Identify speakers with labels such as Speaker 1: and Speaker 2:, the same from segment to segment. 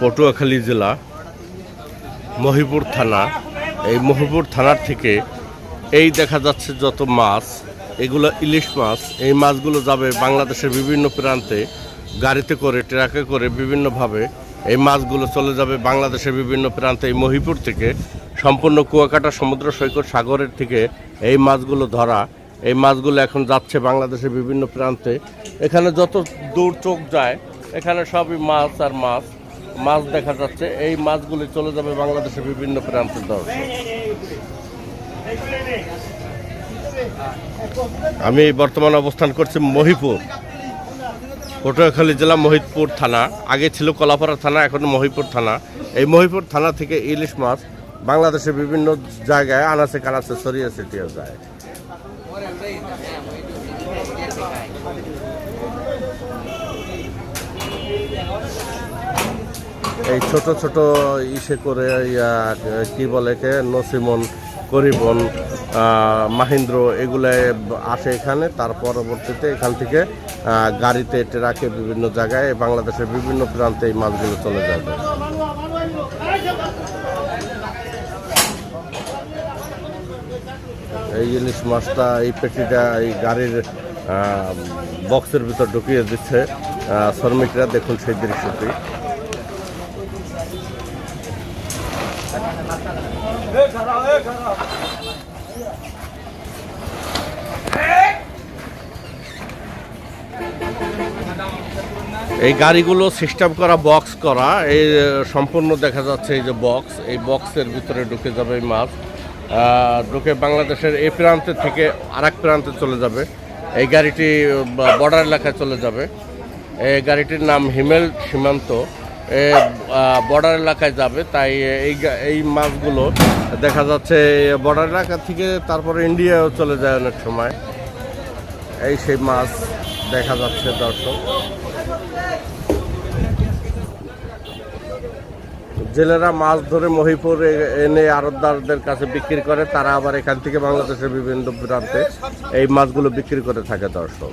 Speaker 1: পটুয়াখালী জেলা মহিপুর থানা। এই মহিপুর থানার থেকে এই দেখা যাচ্ছে যত মাছ, এগুলো ইলিশ মাছ। এই মাছগুলো যাবে বাংলাদেশের বিভিন্ন প্রান্তে গাড়িতে করে, ট্রাকে করে বিভিন্নভাবে এই মাছগুলো চলে যাবে বাংলাদেশের বিভিন্ন প্রান্তে। এই মহিপুর থেকে সম্পূর্ণ কুয়াকাটা সমুদ্র সৈকত সাগরের থেকে এই মাছগুলো ধরা। এই মাছগুলো এখন যাচ্ছে বাংলাদেশের বিভিন্ন প্রান্তে। এখানে যত দূর চোখ যায়, এখানে সবই মাছ আর মাছ। মাছ দেখা যাচ্ছে। এই মাছগুলি চলে যাবে বাংলাদেশের বিভিন্ন প্রান্তে দর্শক। আমি বর্তমানে অবস্থান করছি মহিপুর। পটুয়াখালী জেলা মহিতপুর থানা। আগে ছিল কলাপাড়া থানা, এখন মহিপুর থানা। এই মহিপুর থানা থেকে ইলিশ মাছ বাংলাদেশের বিভিন্ন জায়গায় আনাচে কানাচে ছড়িয়ে ছিটিয়ে যায়। এই ছোট ছোট ইসে করে কি বলে কে নসিমন করিবন মাহিন্দ্র, এগুলো আসে এখানে। তার পরবর্তীতে এখান থেকে গাড়িতে ট্রাকে বিভিন্ন জায়গায়। বাংলাদেশের বিভিন্ন প্রান্তে এই মাছগুলো চলে যাবে এই ইলিশ মাছটা এই পেটিটা, এই গাড়ির বক্সের ভিতর ঢুকিয়ে দিচ্ছে। শ্রমিকরা দেখুন সেই দৃশ্যটি। এই গাড়িগুলো সিস্টেম করা, বক্স করা, এই সম্পূর্ণ দেখা যাচ্ছে এই যে বক্স, এই বক্সের ভিতরে ঢুকে যাবে এই মাছ। ঢুকে বাংলাদেশের এই প্রান্তে থেকে আরেক প্রান্তে চলে যাবে। এই গাড়িটি বর্ডার এলাকায় চলে যাবে। এই গাড়িটির নাম হিমেল সীমান্ত। বর্ডার এলাকায় যাবে, তাই এই এই মাছগুলো দেখা যাচ্ছে বর্ডার এলাকা থেকে তারপরে ইন্ডিয়াও চলে যায় অনেক সময়। এই সেই মাছ দেখা যাচ্ছে দর্শক। জেলেরা মাছ ধরে মহিপুর এনে আড়তদারদের কাছে বিক্রি করে, তারা আবার এখান থেকে বাংলাদেশের বিভিন্ন প্রান্তে এই মাছগুলো বিক্রি করে থাকে দর্শক।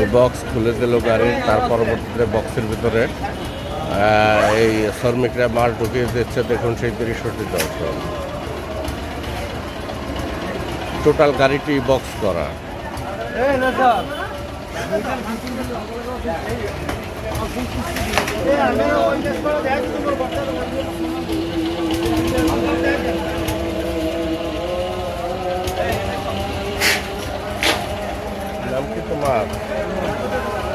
Speaker 1: এই বক্স খুলে দিল গাড়ির তার পরবর্তীতে বক্সের ভিতরে এই শ্রমিকরা মাল ঢুকিয়ে দিচ্ছে, দেখুন সেই দৃশ্যটি দর্শক টোটাল গাড়িটি বক্স করা। নাম কি তোমার নাম কোথায়? মহিপুরে? একটু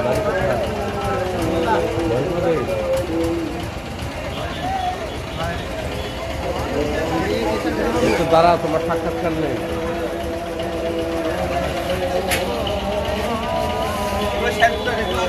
Speaker 1: দাঁড়া তোমার সাক্ষাৎকার নেই।
Speaker 2: করে